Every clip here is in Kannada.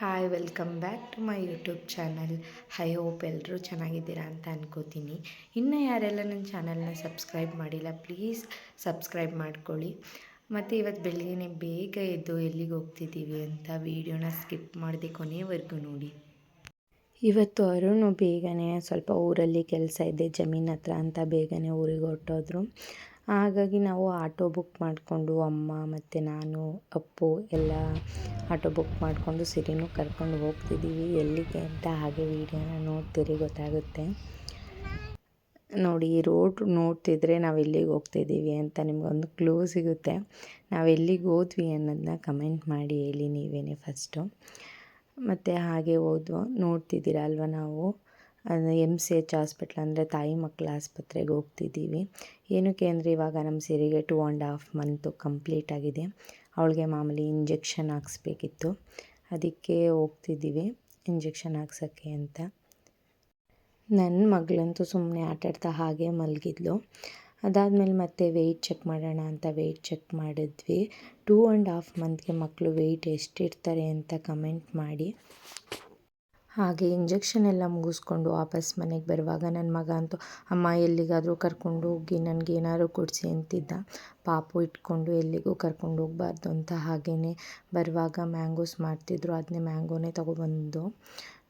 Hi welcome back to my YouTube channel hi hope ಎಲ್ಲರೂ ಚೆನ್ನಾಗಿದ್ದೀರಾ ಅಂತ ಅನ್ಕೋತೀನಿ. ಇನ್ನು ಯಾರೆಲ್ಲ ನನ್ನ ಚಾನಲ್ನ ಸಬ್ಸ್ಕ್ರೈಬ್ ಮಾಡಿಲ್ಲ ಪ್ಲೀಸ್ ಸಬ್ಸ್ಕ್ರೈಬ್ ಮಾಡ್ಕೊಳ್ಳಿ. ಮತ್ತು ಇವತ್ತು ಬೆಳಗ್ಗೆ ಬೇಗ ಎದ್ದು ಎಲ್ಲಿಗೆ ಹೋಗ್ತಿದ್ದೀವಿ ಅಂತ ವೀಡಿಯೋನ ಸ್ಕಿಪ್ ಮಾಡಿದೆ ಕೊನೆವರೆಗೂ ನೋಡಿ. ಇವತ್ತು ಅರುಣ್ ಬೇಗನೆ ಸ್ವಲ್ಪ ಊರಲ್ಲಿ ಕೆಲಸ ಇದೆ, ಜಮೀನ್ ಹತ್ರ ಅಂತ ಬೇಗನೆ ಊರಿಗೆ ಹೊರಟೋದ್ರು. ಹಾಗಾಗಿ ನಾವು ಆಟೋ ಬುಕ್ ಮಾಡಿಕೊಂಡು ಅಮ್ಮ ಮತ್ತು ನಾನು, ಅಪ್ಪು ಎಲ್ಲ ಆಟೋ ಬುಕ್ ಮಾಡಿಕೊಂಡು ಸಿರಿನೂ ಕರ್ಕೊಂಡು ಹೋಗ್ತಿದ್ದೀವಿ. ಎಲ್ಲಿಗೆ ಅಂತ ಹಾಗೆ ವೀಡಿಯೋನ ನೋಡ್ತೀರಿ ಗೊತ್ತಾಗುತ್ತೆ. ನೋಡಿ ರೋಡ್ ನೋಡ್ತಿದ್ರೆ ನಾವು ಎಲ್ಲಿಗೆ ಹೋಗ್ತಿದ್ದೀವಿ ಅಂತ ನಿಮಗೊಂದು ಕ್ಲೂ ಸಿಗುತ್ತೆ. ನಾವು ಎಲ್ಲಿಗೆ ಹೋದ್ವಿ ಅನ್ನೋದನ್ನ ಕಮೆಂಟ್ ಮಾಡಿ ಹೇಳಿ ನೀವೇನೆ ಫಸ್ಟು ಮತ್ತು ಹಾಗೆ ಹೋದ್ವು ನೋಡ್ತಿದ್ದೀರ ಅಲ್ವ ನಾವು? ಎಂ ಸಿ ಎಚ್ ಹಾಸ್ಪಿಟ್ಲ್ ಅಂದರೆ ತಾಯಿ ಮಕ್ಕಳ ಆಸ್ಪತ್ರೆಗೆ ಹೋಗ್ತಿದ್ದೀವಿ. ಏನಕ್ಕೆ ಅಂದರೆ ಇವಾಗ ನಮ್ಮ ಸಿರಿಗೆ two and half month complete ಆಗಿದೆ. ಅವಳಿಗೆ ಮಾಮೂಲಿ ಇಂಜೆಕ್ಷನ್ ಹಾಕ್ಸ್ಬೇಕಿತ್ತು. ಅದಕ್ಕೆ ಹೋಗ್ತಿದ್ದೀವಿ ಇಂಜೆಕ್ಷನ್ ಹಾಕ್ಸೋಕ್ಕೆ ಅಂತ. ನನ್ನ ಮಗಳಂತೂ ಸುಮ್ಮನೆ ಆಟಾಡ್ತಾ ಹಾಗೆ ಮಲಗಿದ್ಲು. ಅದಾದಮೇಲೆ ಮತ್ತೆ ವೆಯ್ಟ್ ಚೆಕ್ ಮಾಡೋಣ ಅಂತ ವೆಯ್ಟ್ ಚೆಕ್ ಮಾಡಿದ್ವಿ. ಟೂ ಆ್ಯಂಡ್ ಹಾಫ್ ಮಂತ್ಗೆ ಮಕ್ಕಳು ವೆಯ್ಟ್ ಎಷ್ಟಿರ್ತಾರೆ ಅಂತ ಕಮೆಂಟ್ ಮಾಡಿ. ಹಾಗೆ ಇಂಜೆಕ್ಷನ್ ಎಲ್ಲ ಮುಗಿಸ್ಕೊಂಡು ವಾಪಸ್ ಮನೆಗೆ ಬರುವಾಗ ನನ್ನ ಮಗ ಅಂತೂ, ಅಮ್ಮ, ಎಲ್ಲಿಗಾದರೂ ಕರ್ಕೊಂಡು ಹೋಗಿ, ನನಗೆ ಏನಾದರೂ ಕೊಡಿಸಿ ಅಂತಿದ್ದ. ಪಾಪು ಇಟ್ಕೊಂಡು, ಎಲ್ಲಿಗೂ ಕರ್ಕೊಂಡು ಹೋಗ್ಬಾರ್ದು ಅಂತ ಹಾಗೆಯೇ ಬರುವಾಗ ಮ್ಯಾಂಗೋಸ್ ಮಾಡ್ತಿದ್ರು. ಅದನ್ನೇ ಮ್ಯಾಂಗೋನೇ ತೊಗೊಬಂದು.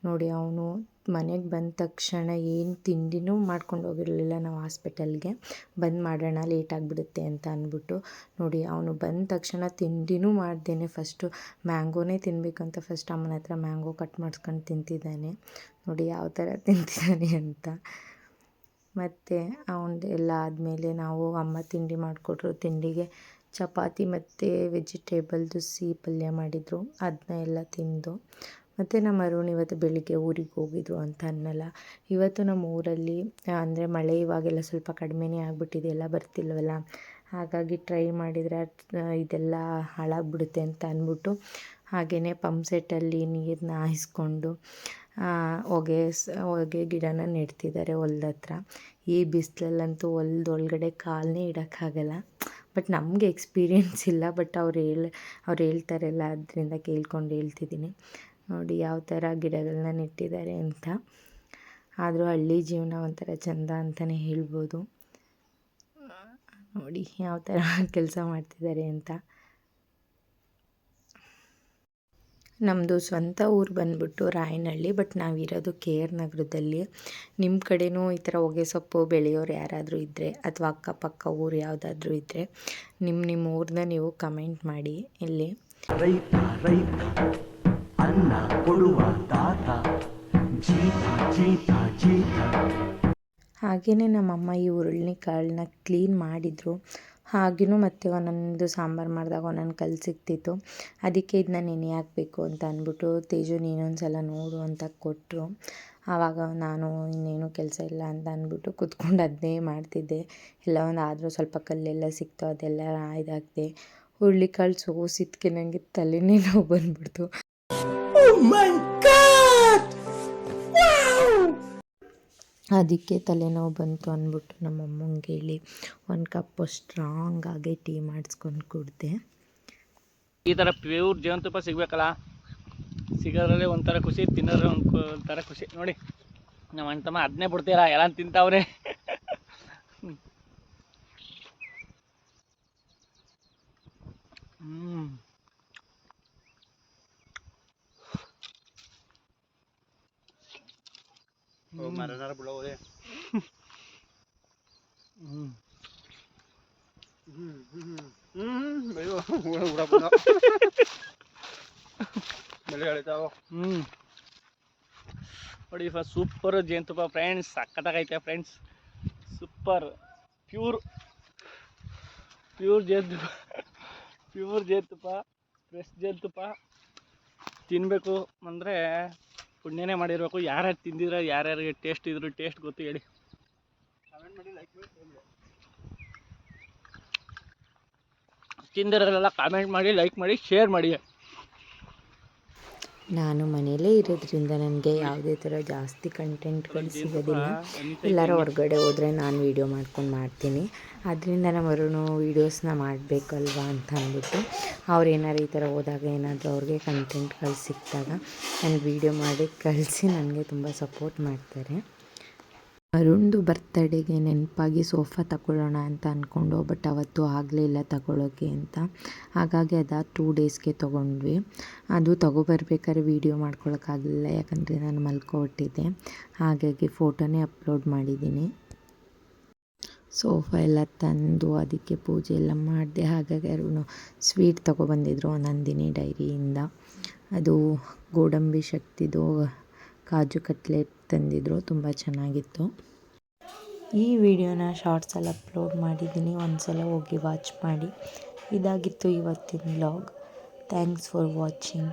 ನೋಡಿ, ಅವನು ಮನೆಗೆ ಬಂದ ತಕ್ಷಣ ಏನು ತಿಂಡಿನೂ ಮಾಡ್ಕೊಂಡು ಹೋಗಿರಲಿಲ್ಲ ನಾವು ಹಾಸ್ಪಿಟಲ್ಗೆ. ಬಂದು ಮಾಡೋಣ, ಲೇಟ್ ಆಗಿಬಿಡುತ್ತೆ ಅಂತ ಅಂದ್ಬಿಟ್ಟು ನೋಡಿ, ಅವನು ಬಂದ ತಕ್ಷಣ ತಿಂಡಿನೂ ಮಾಡ್ದೇನೆ. ಫಸ್ಟು ಮ್ಯಾಂಗೋನೇ ತಿನ್ನಬೇಕಂತ ಫಸ್ಟ್ ಅಮ್ಮನ ಹತ್ರ ಮ್ಯಾಂಗೋ ಕಟ್ ಮಾಡಿಸ್ಕೊಂಡು ತಿಂತಿದ್ದಾನೆ. ನೋಡಿ, ಯಾವ ಥರ ತಿಂತಿದ್ದಾನೆ ಅಂತ. ಮತ್ತು ಅವನದು ಎಲ್ಲ ಆದಮೇಲೆ ನಾವು ಅಮ್ಮ ತಿಂಡಿ ಮಾಡಿಕೊಟ್ರು. ತಿಂಡಿಗೆ ಚಪಾತಿ ಮತ್ತು ವೆಜಿಟೇಬಲ್ದು ಸಿಹಿ ಪಲ್ಯ ಮಾಡಿದರು. ಅದನ್ನ ಎಲ್ಲ ತಿಂದು. ಮತ್ತು ನಮ್ಮ ಅರುಣ್ ಇವತ್ತು ಬೆಳಿಗ್ಗೆ ಊರಿಗೆ ಹೋಗಿದ್ರು ಅಂತ ಅನ್ನಲ್ಲ. ಇವತ್ತು ನಮ್ಮ ಊರಲ್ಲಿ ಅಂದರೆ ಮಳೆ ಇವಾಗೆಲ್ಲ ಸ್ವಲ್ಪ ಕಡಿಮೆನೇ ಆಗಿಬಿಟ್ಟಿದೆ, ಎಲ್ಲ ಬರ್ತಿಲ್ವಲ್ಲ? ಹಾಗಾಗಿ ಟ್ರೈ ಮಾಡಿದರೆ ಇದೆಲ್ಲ ಹಾಳಾಗ್ಬಿಡುತ್ತೆ ಅಂತ ಅಂದ್ಬಿಟ್ಟು ಹಾಗೆಯೇ ಪಂಪ್ಸೆಟ್ಟಲ್ಲಿ ನೀರನ್ನ ಹಾಯಿಸ್ಕೊಂಡು ಹೊಗೆ ಹೊಗೆ ಗಿಡನ ನೆಡ್ತಿದ್ದಾರೆ ಹೊಲ್ದ ಹತ್ರ. ಈ ಬಿಸಿಲಲ್ಲಂತೂ ಹೊಲ್ದ ಒಳಗಡೆ ಕಾಲನ್ನೇ ಇಡೋಕ್ಕಾಗಲ್ಲ. ಬಟ್ ನಮಗೆ ಎಕ್ಸ್ಪೀರಿಯೆನ್ಸ್ ಇಲ್ಲ ಬಟ್ ಅವ್ರು ಹೇಳಿ, ಅವ್ರು ಹೇಳ್ತಾರಲ್ಲ, ಅದರಿಂದ ಕೇಳ್ಕೊಂಡು ಹೇಳ್ತಿದ್ದೀನಿ. ನೋಡಿ ಯಾವ ಥರ ಗಿಡಗಳನ್ನ ನೆಟ್ಟಿದ್ದಾರೆ ಅಂತ. ಆದರೂ ಹಳ್ಳಿ ಜೀವನ ಒಂಥರ ಚೆಂದ ಅಂತಲೇ ಹೇಳ್ಬೋದು. ನೋಡಿ ಯಾವ ಥರ ಕೆಲಸ ಮಾಡ್ತಿದ್ದಾರೆ ಅಂತ. ನಮ್ಮದು ಸ್ವಂತ ಊರು ಬಂದ್ಬಿಟ್ಟು ರಾಯನಹಳ್ಳಿ, ಬಟ್ ನಾವಿರೋದು ಕೆ ಆರ್ ನಗರದಲ್ಲಿ. ನಿಮ್ಮ ಕಡೆಯೂ ಈ ಥರ ಹೊಗೆ ಸೊಪ್ಪು ಬೆಳೆಯೋರು ಯಾರಾದರೂ ಇದ್ದರೆ ಅಥವಾ ಅಕ್ಕಪಕ್ಕ ಊರು ಯಾವುದಾದ್ರೂ ಇದ್ದರೆ ನಿಮ್ಮ ನಿಮ್ಮ ಊರನ್ನ ನೀವು ಕಮೆಂಟ್ ಮಾಡಿ ಇಲ್ಲಿ. ಅನ್ನ ಕೊಡುವ ತಾತ ಜೀತ ಜೀತ ಜೀತ ಹಾಗೆಯೇ ನಮ್ಮಮ್ಮ ಈ ಉರುಳಿನ ಕಾಳನ್ನ ಕ್ಲೀನ್ ಮಾಡಿದರು. ಹಾಗೆಯೂ ಮತ್ತೆ ಒಂದೊಂದು ಸಾಂಬಾರು ಮಾಡಿದಾಗ ಒಂದೊಂದು ಕಲ್ಲು ಸಿಕ್ತಿತ್ತು ಅದಕ್ಕೆ ಇದನ್ನ ನೆನೆ ಹಾಕಬೇಕು ಅಂತ ಅಂದ್ಬಿಟ್ಟು ತೇಜು ನೀನೊಂದು ಸಲ ನೋಡು ಅಂತ ಕೊಟ್ಟರು ಆವಾಗ ನಾನು ಇನ್ನೇನು ಕೆಲಸ ಇಲ್ಲ ಅಂತ ಅಂದ್ಬಿಟ್ಟು ಕುತ್ಕೊಂಡು ಅದನ್ನೇ ಮಾಡ್ತಿದ್ದೆ. ಎಲ್ಲ ಒಂದು ಆದರೂ ಸ್ವಲ್ಪ ಕಲ್ಲೆಲ್ಲ ಸಿಕ್ತು, ಅದೆಲ್ಲ ಇದಾಕಿದೆ ಹುರುಳಿಕಾಳು ಸೋಸಿದ್ಕೆ ನನಗೆ ತಲೆನೇ ನೋವು ಬಂದ್ಬಿಡ್ತು. ಅದಕ್ಕೆ ತಲೆನೋವು ಬಂತು ಅಂದ್ಬಿಟ್ಟು ನಮ್ಮ ಅಮ್ಮಂಗೆ ಹೇಳಿ ಒಂದು ಕಪ್ಪು ಸ್ಟ್ರಾಂಗ್ ಆಗಿ ಟೀ ಮಾಡಿಸ್ಕೊಂಡು ಕುಡಿದೆ. ಈ ಥರ ಪ್ಯೂರ್ ಜೇನುತುಪ್ಪ ಸಿಗಬೇಕಲ್ಲ? ಸಿಗೋದ್ರಲ್ಲಿ ಒಂಥರ ಖುಷಿ ತಿನ್ನೋದ್ರೆ ಒಂದು ಒಂಥರ ಖುಷಿ. ನೋಡಿ ನಮ್ಮ ಅಣ್ಣ ತಮ್ಮ ಅದನ್ನೇ ಬಿಡ್ತೀರಾ ಎಲ್ಲ ತಿಂತಾವ್ರೆ? ಹ್ಞೂ ಬಿಡೋದೆ ಹ್ಞೂ ಹ್ಞೂ ನೋಡಿ ಇವ ಸೂಪರ್ ಜೇನುತುಪ್ಪ ಫ್ರೆಂಡ್ಸ್ ಸಕ್ಕತ್ತಾಗೈತೆ ಫ್ರೆಂಡ್ಸ್ ಸೂಪರ್ ಪ್ಯೂರ್ ಪ್ಯೂರ್ ಜೇನುತುಪ್ಪ ಪ್ಯೂರ್ ಜೇನುತುಪ್ಪ ಫ್ರೆಶ್ ಜೇನುತುಪ್ಪ ತಿನ್ನಬೇಕು ಅಂದರೆ ಪುಣ್ಯನೇ ಮಾಡಿರಬೇಕು. ಯಾರ್ಯಾರು ತಿಂದಿದ್ರೆ ಯಾರ್ಯಾರಿಗೆ ಟೇಸ್ಟ್ ಇದ್ರು ಟೇಸ್ಟ್ ಗೊತ್ತು ಹೇಳಿ. ತಿಂದಿರೋರೆಲ್ಲ ಕಾಮೆಂಟ್ ಮಾಡಿ ಲೈಕ್ ಮಾಡಿ ಶೇರ್ ಮಾಡಿ. ನಾನು ಮನೆಯಲ್ಲೇ ಇರೋದ್ರಿಂದ ನನಗೆ ಯಾವುದೇ ಥರ ಜಾಸ್ತಿ ಕಂಟೆಂಟ್ಗಳು ಸಿಗೋದಿಲ್ಲ. ಎಲ್ಲರೂ ಹೊರಗಡೆ ಹೋದರೆ ನಾನು ವೀಡಿಯೋ ಮಾಡ್ಕೊಂಡು ಮಾಡ್ತೀನಿ. ಅದರಿಂದ ನಮ್ಮ ವೀಡಿಯೋಸ್ನ ಮಾಡಬೇಕಲ್ವಾ ಅಂತ ಅಂದ್ಬಿಟ್ಟು ಅವ್ರು ಏನಾರು ಈ ಥರ ಹೋದಾಗ ಏನಾದರೂ ಅವ್ರಿಗೆ ಕಂಟೆಂಟ್ಗಳು ಸಿಕ್ಕಿದಾಗ ನಾನು ವೀಡಿಯೋ ಮಾಡಿ ಕಳಿಸಿ ನನಗೆ ತುಂಬ ಸಪೋರ್ಟ್ ಮಾಡ್ತಾರೆ. ಅರುಣ್ದು ಬರ್ತಡೇಗೆ ನೆನಪಾಗಿ ಸೋಫಾ ತಗೊಳ್ಳೋಣ ಅಂತ ಅಂದ್ಕೊಂಡು ಬಟ್ ಅವತ್ತು ಆಗಲಿಲ್ಲ ತಗೊಳ್ಳೋಕ್ಕೆ ಅಂತ. ಹಾಗಾಗಿ ಅದು ಟೂ ಡೇಸ್ಗೆ ತೊಗೊಂಡ್ವಿ. ಅದು ತಗೊಬರ್ಬೇಕಾದ್ರೆ ವೀಡಿಯೋ ಮಾಡ್ಕೊಳಕ್ಕಾಗಲಿಲ್ಲ, ಯಾಕಂದರೆ ನಾನು ಮಲ್ಕೊಟ್ಟಿದ್ದೆ. ಹಾಗಾಗಿ ಫೋಟೋನೇ ಅಪ್ಲೋಡ್ ಮಾಡಿದ್ದೀನಿ. ಸೋಫಾ ಎಲ್ಲ ತಂದು ಅದಕ್ಕೆ ಪೂಜೆ ಎಲ್ಲ ಮಾಡಿದೆ. ಹಾಗಾಗಿ ಅರುಣು ಸ್ವೀಟ್ ತೊಗೊಬಂದಿದ್ರು ನಂದಿನಿ ಡೈರಿಯಿಂದ ಅದು ಗೋಡಂಬಿ ಶಕ್ತಿದು ಕಾಜು ಕಟ್ಲೆಟ್ ತಂದಿದ್ರು, ತುಂಬ ಚೆನ್ನಾಗಿತ್ತು. ಈ ವಿಡಿಯೋನ ಶಾರ್ಟ್ಸಲ್ಲಿ ಅಪ್ಲೋಡ್ ಮಾಡಿದ್ದೀನಿ. ಒಂದು ಸಲ ಹೋಗಿ ವಾಚ್ ಮಾಡಿ. ಇದಾಗಿತ್ತು ಇವತ್ತಿನ ಬ್ಲಾಗ್ ಥ್ಯಾಂಕ್ಸ್ ಫಾರ್ ವಾಚಿಂಗ್